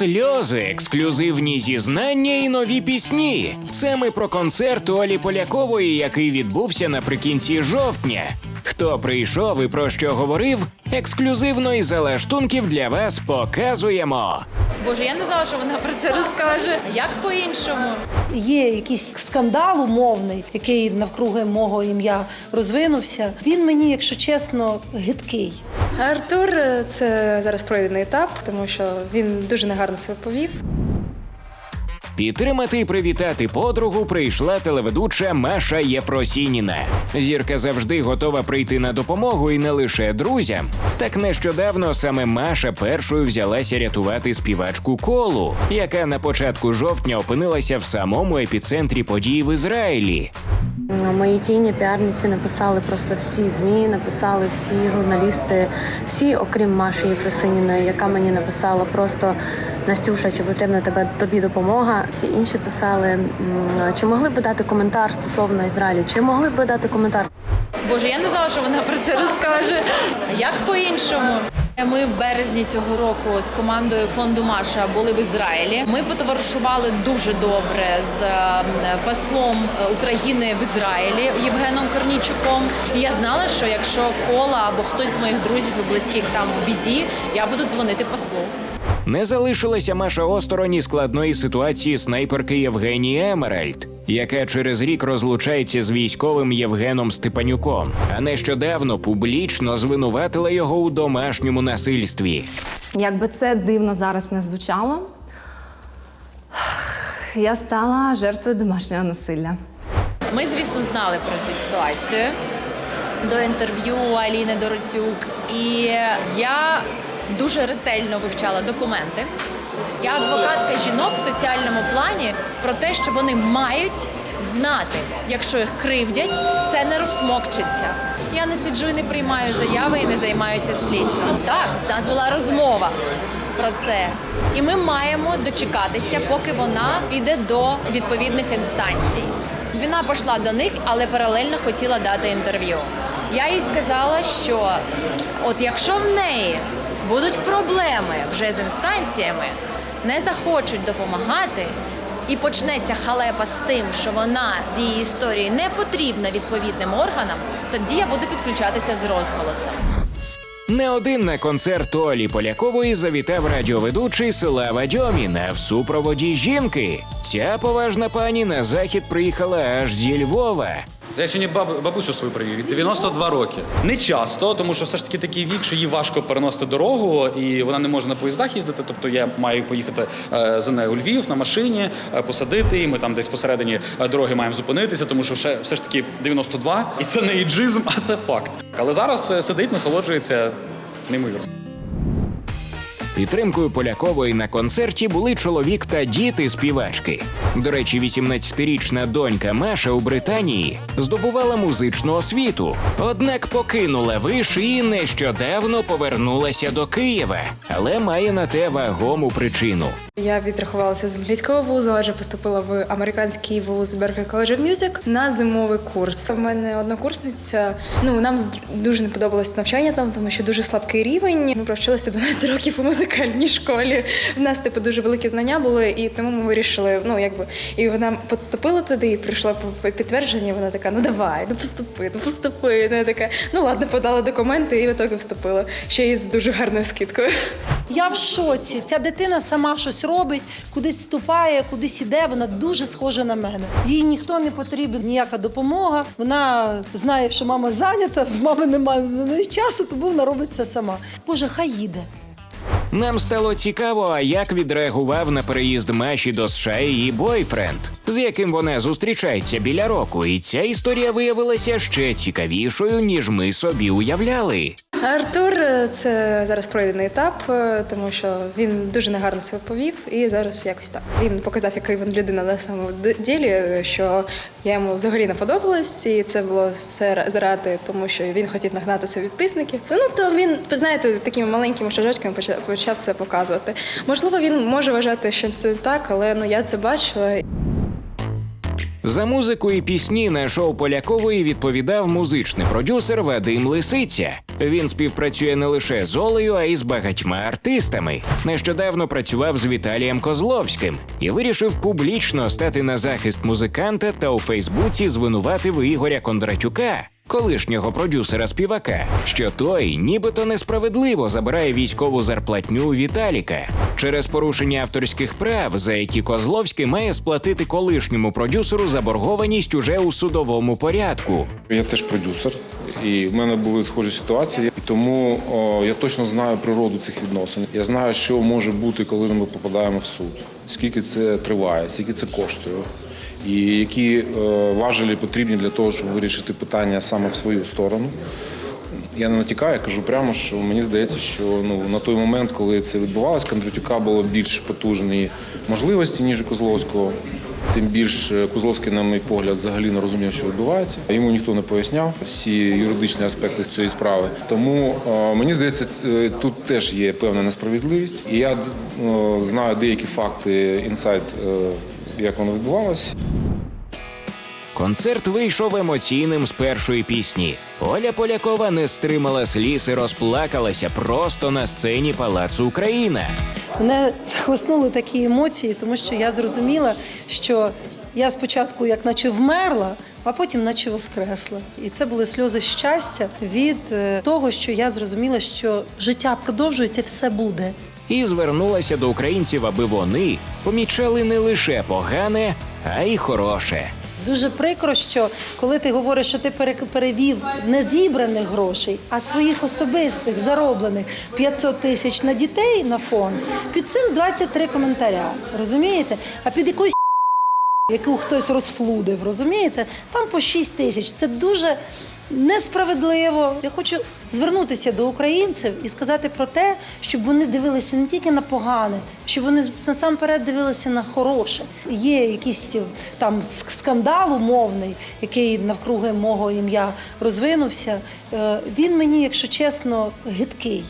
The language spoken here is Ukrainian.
сльози, ексклюзивні зізнання і нові пісні. Це ми про концерт Олі Полякової, який відбувся наприкінці жовтня. Хто прийшов і про що говорив, ексклюзивно із залаштунків для вас показуємо. Боже, я не знала, що вона про це розкаже. Як по-іншому? Є якийсь скандал умовний, який навкруги мого ім'я розвинувся. Він мені, якщо чесно, гидкий. Артур е, це зараз пройдений етап, тому що він дуже негарно себе повів. Підтримати і привітати подругу прийшла телеведуча Маша Єфросініна. Зірка завжди готова прийти на допомогу і не лише друзям. Так нещодавно саме Маша першою взялася рятувати співачку колу, яка на початку жовтня опинилася в самому епіцентрі подій в Ізраїлі. Мої тіні піарниці написали просто всі змі, написали всі журналісти, всі, окрім Маші Єфросиніної, яка мені написала просто Настюша, чи потрібна тебе тобі допомога. Всі інші писали, чи могли б ви дати коментар стосовно Ізраїлю, чи могли б ви дати коментар Боже, я не знала, що вона про це розкаже. Як по-іншому? Ми в березні цього року з командою фонду Маша були в Ізраїлі. Ми потоваришували дуже добре з е, послом України в Ізраїлі Євгеном Корнічуком. І я знала, що якщо кола або хтось з моїх друзів і близьких там в біді, я буду дзвонити послу. Не залишилася Маша осторонь і складної ситуації снайперки Євгенії Емеральд, яка через рік розлучається з військовим Євгеном Степанюком, а нещодавно публічно звинуватила його у домашньому насильстві. Як би це дивно зараз не звучало, я стала жертвою домашнього насилля. Ми, звісно, знали про цю ситуацію до інтерв'ю Аліни Дороцюк. І я дуже ретельно вивчала документи. Я адвокатка жінок в соціальному плані про те, що вони мають знати, якщо їх кривдять, це не розсмокчиться. Я не сиджу і не приймаю заяви і не займаюся слідством. Так, у нас була розмова про це. І ми маємо дочекатися, поки вона піде до відповідних інстанцій. Вона пішла до них, але паралельно хотіла дати інтерв'ю. Я їй сказала, що от якщо в неї будуть проблеми вже з інстанціями, не захочуть допомагати, і почнеться халепа з тим, що вона з її історії не потрібна відповідним органам, тоді я буду підключатися з розголосом. Не один на концерт Олі Полякової завітав радіоведучий Слава Дьомін, а в супроводі жінки. Ця поважна пані на захід приїхала аж зі Львова. Я сьогодні баб, бабусю свою привів від 92 роки. Не часто, тому що все ж таки такий вік, що їй важко переносити дорогу, і вона не може на поїздах їздити. Тобто я маю поїхати е, за нею у Львів на машині, е, посадити її. Ми там десь посередині е, дороги маємо зупинитися, тому що ще все ж таки 92, і це не іджизм, а це факт. Але зараз сидить, насолоджується неймовірно. Підтримкою Полякової на концерті були чоловік та діти співачки. До речі, 18-річна донька Маша у Британії здобувала музичну освіту, однак покинула виш і нещодавно повернулася до Києва, але має на те вагому причину. Я відрахувалася з англійського вузу, адже поступила в американський вуз Berklee College of Music на зимовий курс. У мене однокурсниця. Ну нам дуже не подобалось навчання там, тому що дуже слабкий рівень. Ми провчилися 12 років у музикальній школі. У нас типу дуже великі знання були, і тому ми вирішили. Ну якби і вона поступила туди, і прийшло по- підтвердження. Вона така: ну давай, ну поступи, ну поступи. Ну я така, ну ладно, подала документи і в ітогі вступила. Ще й з дуже гарною скидкою. Я в шоці. Ця дитина сама щось робить, кудись вступає, кудись іде. Вона дуже схожа на мене. Їй ніхто не потрібен, ніяка допомога. Вона знає, що мама зайнята, в мами немає неї часу, тому вона робить це сама. Боже, хай їде. Нам стало цікаво, як відреагував на переїзд Маші до США її бойфренд, з яким вона зустрічається біля року. І ця історія виявилася ще цікавішою, ніж ми собі уявляли. Артур е, це зараз пройдений етап, е, тому що він дуже негарно себе повів, і зараз якось так. Він показав, який він людина на самому ділі, е, що я йому взагалі не подобалась, і це було все заради, тому що він хотів нагнати собі підписників. Ну то він, знаєте, такими маленькими шажочками почав це показувати. Можливо, він може вважати, що це так, але ну я це бачила. За музику і пісні на шоу Полякової відповідав музичний продюсер Вадим Лисиця. Він співпрацює не лише з Олею, а й з багатьма артистами. Нещодавно працював з Віталієм Козловським і вирішив публічно стати на захист музиканта та у Фейсбуці звинуватив Ігоря Кондратюка. Колишнього продюсера співака, що той нібито несправедливо забирає військову зарплатню у Віталіка через порушення авторських прав, за які Козловський має сплатити колишньому продюсеру заборгованість уже у судовому порядку. Я теж продюсер, і в мене були схожі ситуації. Тому о, я точно знаю природу цих відносин. Я знаю, що може бути, коли ми попадаємо в суд, скільки це триває, скільки це коштує, і які е, важелі потрібні для того, щоб вирішити питання саме в свою сторону. Я не натякаю, я кажу прямо, що мені здається, що ну на той момент, коли це відбувалось, Кондратюка було більш потужні можливості, ніж у Козловського. Тим більше Козловський, на мій погляд, взагалі не розумів, що відбувається. Йому ніхто не поясняв всі юридичні аспекти цієї справи. Тому е, мені здається, тут теж є певна несправедливість. І я е, знаю деякі факти, інсайт, е, як воно відбувалося. Концерт вийшов емоційним з першої пісні. Оля Полякова не стримала сліз і розплакалася просто на сцені Палацу Україна. Мене захлеснули такі емоції, тому що я зрозуміла, що я спочатку як наче вмерла, а потім наче воскресла. І це були сльози щастя від е, того, що я зрозуміла, що життя продовжується, все буде. І звернулася до українців, аби вони помічали не лише погане, а й хороше. Дуже прикро, що коли ти говориш, що ти перевів не зібраних грошей, а своїх особистих зароблених 500 тисяч на дітей на фонд, під цим 23 коментаря. Розумієте? А під якоюсь яку хтось розфлудив, розумієте? Там по 6 тисяч. Це дуже несправедливо. Я хочу звернутися до українців і сказати про те, щоб вони дивилися не тільки на погане, щоб вони насамперед дивилися на хороше. Є якийсь там скандал умовний, який навкруги мого ім'я розвинувся. Е, Він мені, якщо чесно, гидкий.